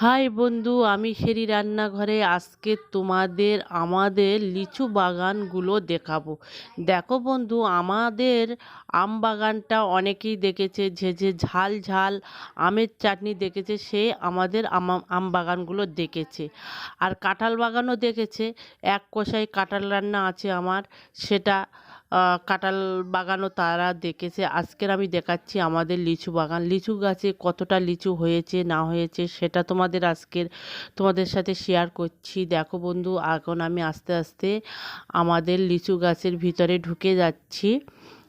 High বন্ধু, আমি সেরি রান্নাঘরে আজকে তোমাদের, আমাদের লিচু বাগানগুলো দেখাবো। দেখো বন্ধু, আমাদের আম বাগানটা অনেকেই দেখেছে, যে যে ঝাল ঝাল আমের চাটনি দেখেছে, সে আমাদের আম বাগানগুলো দেখেছে। আর কাঁঠাল বাগানও দেখেছে, এক কষাই কাঁঠাল রান্না আছে আমার, সেটা কাঁঠাল বাগানও তারা দেখেছে। আজকের আমি দেখাচ্ছি আমাদের লিচু বাগান। লিচু গাছে কতটা লিচু হয়েছে, না হয়েছে, সেটা তোমাদের আজকের তোমাদের সাথে শেয়ার করছি। দেখো বন্ধু, এখন আমি আস্তে আস্তে আমাদের লিচু গাছের ভিতরে ঢুকে যাচ্ছি।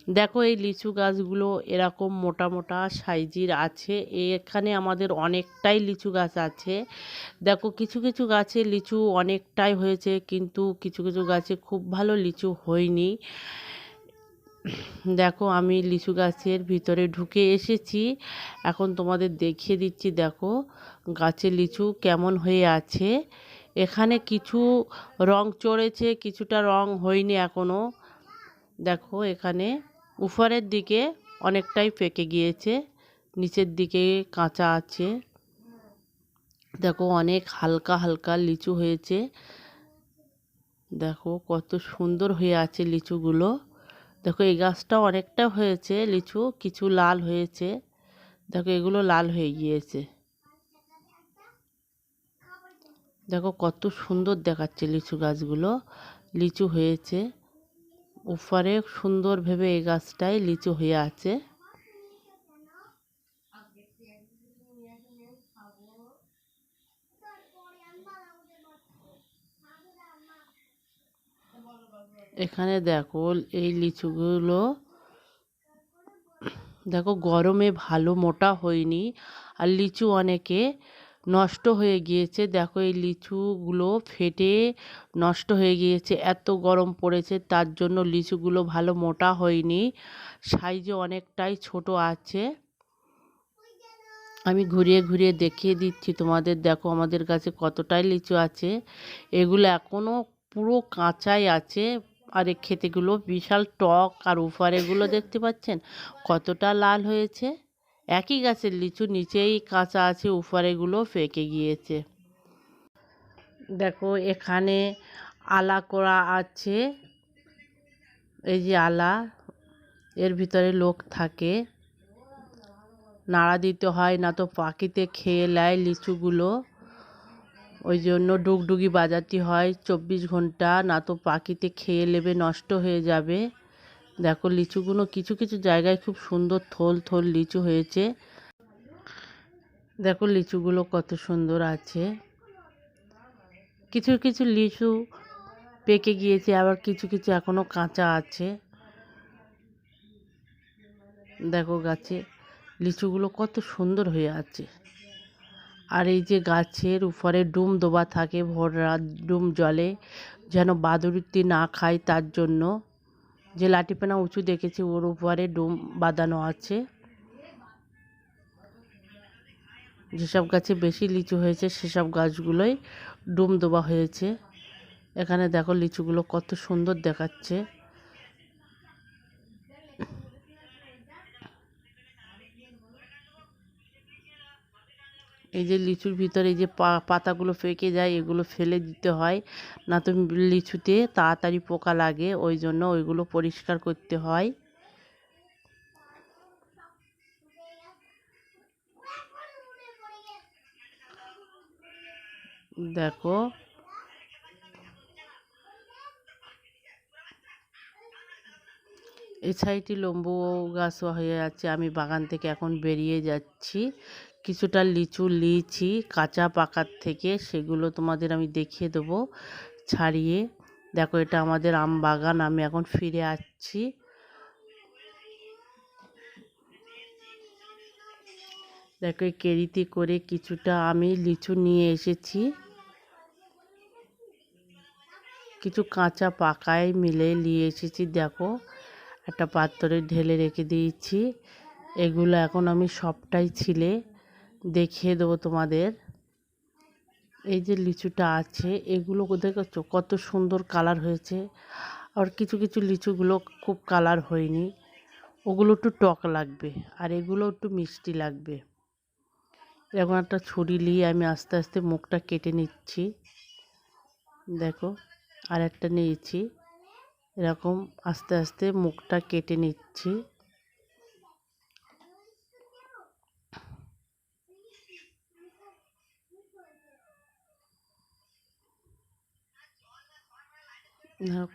দেখো এই লিচু গাছগুলো এরকম মোটা মোটা সাইজের আছে। এখানে আমাদের অনেকটাই লিচু গাছ আছে। দেখো কিছু কিছু গাছে লিচু অনেকটাই হয়েছে, কিন্তু কিছু কিছু গাছে খুব ভালো লিচু হয়নি। দেখো আমি লিচু গাছের ভিতরে ঢুকে এসেছি। এখন তোমাদের দেখিয়ে দিচ্ছি, দেখো গাছে লিচু কেমন হয়ে আছে। এখানে কিছু রং চড়েছে, কিছুটা রং হয়নি এখনও দেখো এখানে উপরের দিকে অনেকটাই পেকে গিয়েছে, নিচের দিকে কাঁচা আছে। দেখো অনেক হালকা হালকা লিচু হয়েছে। দেখো কত সুন্দর হয়ে আছে লিচুগুলো। দেখো এই গাছটা অনেকটা হয়েছে, লিচু কিছু লাল হয়েছে। দেখো এগুলো লাল হয়ে গিয়েছে। দেখো কত সুন্দর দেখাচ্ছে লিচু গাছগুলো, লিচু হয়েছে। উপরে সুন্দর ভেবে এই গাছটায় লিচু হয়ে আছে। এখানে দেখো, এই লিচুগুলো দেখো গরমে ভালো মোটা হয়নি। আর লিচু অনেকে নষ্ট হয়ে গিয়েছে। দেখো এই লিচুগুলো ফেটে নষ্ট হয়ে গিয়েছে। এত গরম পড়েছে, তার জন্য লিচুগুলো ভালো মোটা হয়নি। সাইজে অনেকটাই ছোট আছে। আমি ঘুরিয়ে ঘুরিয়ে দেখিয়ে দিচ্ছি তোমাদের। দেখো আমাদের কাছে কতটাই লিচু আছে। এগুলো এখনও পুরো কাঁচাই আছে। আর এই খেতেগুলো বিশাল টক আর উপরেগুলো দেখতে পাচ্ছেন? কতটা লাল হয়েছে। একই গাছের লিচু নিচেই কাঁচা আছে, উপরেগুলো পেকে গিয়েছে। দেখো, এখানে আলা করা আছে। এই যে আলা, এর ভিতরে লোক থাকে। নাড়া দিতে হয়, না তো পাখিতে খেয়ে নেয় লিচুগুলো। ওই জন্য ডুগডুগি বাজাতে হয়, চব্বিশ ঘণ্টা, না তো পাখিতে খেয়ে নেবে, নষ্ট হয়ে যাবে। দেখো লিচুগুলো কিছু কিছু জায়গায় খুব সুন্দর থোল থোল লিচু হয়েছে। দেখো লিচুগুলো কত সুন্দর আছে। কিছু কিছু লিচু পেকে গিয়েছে, আবার কিছু কিছু এখনও কাঁচা আছে। দেখো গাছে লিচুগুলো কত সুন্দর হয়ে আছে। আর এই যে গাছের উপরে ডুম দোবা থাকে ভোর রাত, ডুম জলে, যেন বাদুড়িটি না খায় তার জন্য। যে লাঠিপেনা উঁচু দেখেছি, ওর উপরে ডোম বাঁধানো আছে। যেসব গাছে বেশি লিচু হয়েছে, সেসব গাছগুলোই ডোম দেওয়া হয়েছে। এখানে দেখো লিচুগুলো কত সুন্দর দেখাচ্ছে। এই যে লিচুর ভিতরে এই যে পাতাগুলো পেকে যায়, এগুলো ফেলে দিতে হয়। না তো লিচুতে তাড়াতাড়ি পোকা লাগে, ওই জন্য ওইগুলো পরিষ্কার করতে হয়। দেখো। এই সাইডটি লম্বু গাছ হয়ে যাচ্ছে আমি বাগান থেকে এখন বেরিয়ে যাচ্ছি। কিছুটা লিচু লিচি কাঁচা পাকার থেকে সেগুলো তোমাদের আমি দেখিয়ে দেবো ছাড়িয়ে। দেখো, এটা আমাদের আম বাগান, আমি এখন ফিরে আসছি। দেখো কেরিতে করে কিছুটা আমি লিচু নিয়ে এসেছি। কিছু কাঁচা পাকায় মিলে নিয়ে এসেছি, দেখো। একটা পাত্রে ঢেলে রেখে দিয়েছি। এগুলো এখন আমি সবটাই ছিলে দেখিয়ে দেবো তোমাদের। এই যে লিচুটা আছে, এগুলো দেখেছ কত সুন্দর কালার হয়েছে। আর কিছু কিছু লিচুগুলো খুব কালার হয়নি। ওগুলো একটু টক লাগবে, আর এগুলো একটু মিষ্টি লাগবে। এরকম একটা ছুরি নিয়ে আমি আস্তে আস্তে মুখটা কেটে নিচ্ছি। দেখো আর একটা নিয়েছি। এরকম আস্তে আস্তে মুখটা কেটে নিচ্ছি।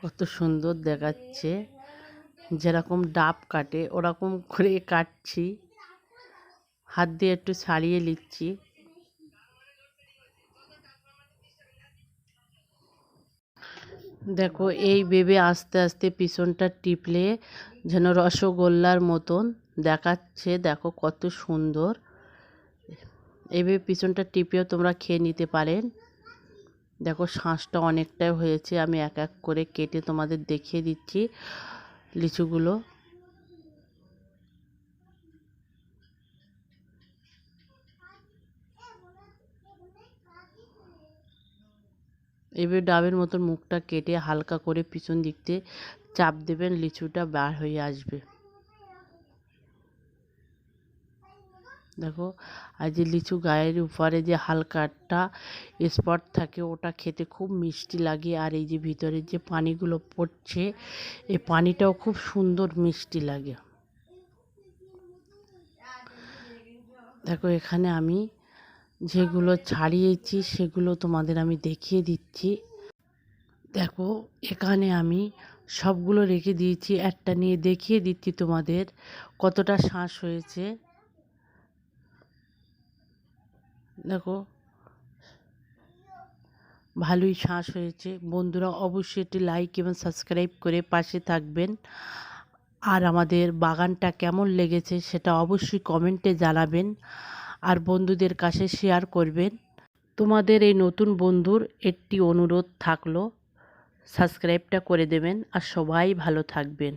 কত সুন্দর দেখাচ্ছে। যেরকম ডাব কাটে, ওরকম করে কাটছি। হাত দিয়ে একটু ছাড়িয়ে নিচ্ছি। দেখো, এই ভেবে আস্তে আস্তে পিছনটা টিপলে যেন রসগোল্লার মতন দেখাচ্ছে। দেখো কত সুন্দর। এইভাবে পিছনটা টিপেও তোমরা খেয়ে নিতে পারেন। দেখো শাঁসটা অনেকটাই হয়েছে, আমি এক এক করে কেটে তোমাদের দেখিয়ে দিচ্ছি লিচুগুলো। এবার ডাবের মতন মুখটা কেটে হালকা করে পিছন দিক দিয়ে চাপ দেবেন, লিচুটা বার হয়ে আসবে। দেখো, আর যে লিচু গায়ের উপরে যে হালকাটা স্পট থাকে, ওটা খেতে খুব মিষ্টি লাগে। আর এই যে ভিতরে যে পানিগুলো পড়ছে, এই পানিটাও খুব সুন্দর মিষ্টি লাগে। দেখো, এখানে আমি যেগুলো ছাড়িয়েছি, সেগুলো তোমাদের আমি দেখিয়ে দিচ্ছি। দেখো, এখানে আমি সবগুলো রেখে দিয়েছি। একটা নিয়ে দেখিয়ে দিচ্ছি তোমাদের কতটা শ্বাস হয়েছে। দেখো, ভালোই শ্বাস হয়েছে। বন্ধুরা, অবশ্যই একটি লাইক এবং সাবস্ক্রাইব করে পাশে থাকবেন। আর আমাদের বাগানটা কেমন লেগেছে সেটা অবশ্যই কমেন্টে জানাবেন আর বন্ধুদের কাছে শেয়ার করবেন। তোমাদের এই নতুন বন্ধুর একটি অনুরোধ থাকল সাবস্ক্রাইবটা করে দেবেন আর সবাই ভালো থাকবেন।